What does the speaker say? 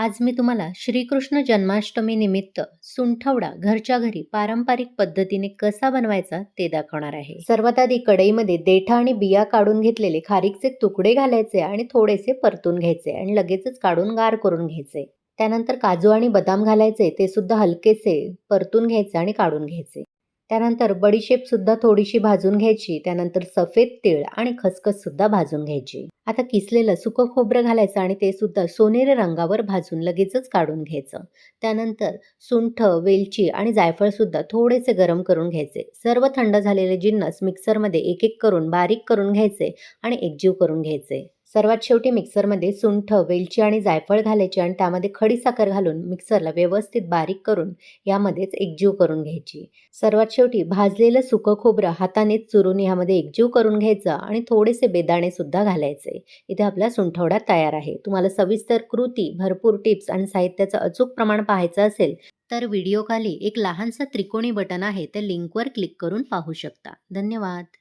आज मी तुम्हाला श्रीकृष्ण जन्माष्टमी निमित्त सुंठवडा घरच्या घरी पारंपरिक पद्धतीने कसा बनवायचा ते दाखवणार आहे. सर्वात आधी कढईमध्ये देठा आणि बिया काढून घेतलेले खारीकचे तुकडे घालायचे आणि थोडेसे परतून घ्यायचे आणि लगेचच काढून गार करून घ्यायचे. त्यानंतर काजू आणि बदाम घालायचे ते सुद्धा हलकेसे परतून घ्यायचे आणि काढून घ्यायचे. त्यानंतर बडीशेप सुद्धा थोडीशी भाजून घ्यायची त्यानंतर सफेद तीळ आणि खसखस सुद्धा भाजून घ्यायची. आता किसलेलं सुकं खोबरं घालायचं आणि ते सुद्धा सोनेरी रंगावर भाजून लगेचच काढून घ्यायचं. त्यानंतर सुंठ वेलची आणि जायफळ सुद्धा थोडेसे गरम करून घ्यायचे. सर्व थंड झालेले जिन्नस मिक्सरमध्ये एक एक करून बारीक करून घ्यायचे आणि एकजीव करून घ्यायचे. सर्वात शेवटी मिक्सरमध्ये सुंठ वेलची आणि जायफळ घालायची आणि त्यामध्ये खडी साखर घालून मिक्सरला व्यवस्थित बारीक करून यामध्येच एकजीव करून घ्यायची. सर्वात शेवटी भाजलेलं सुकं खोबरं हाताने चुरून यामध्ये एकजीव करून घ्यायचं आणि थोडेसे बेदाणे सुद्धा घालायचे. इथे आपला सुंठवडा तयार आहे. तुम्हाला सविस्तर कृती भरपूर टिप्स आणि साहित्याचं अचूक प्रमाण पाहायचं असेल तर व्हिडिओ खाली एक लहानसा त्रिकोणी बटन आहे. त्या लिंकवर क्लिक करून पाहू शकता. धन्यवाद.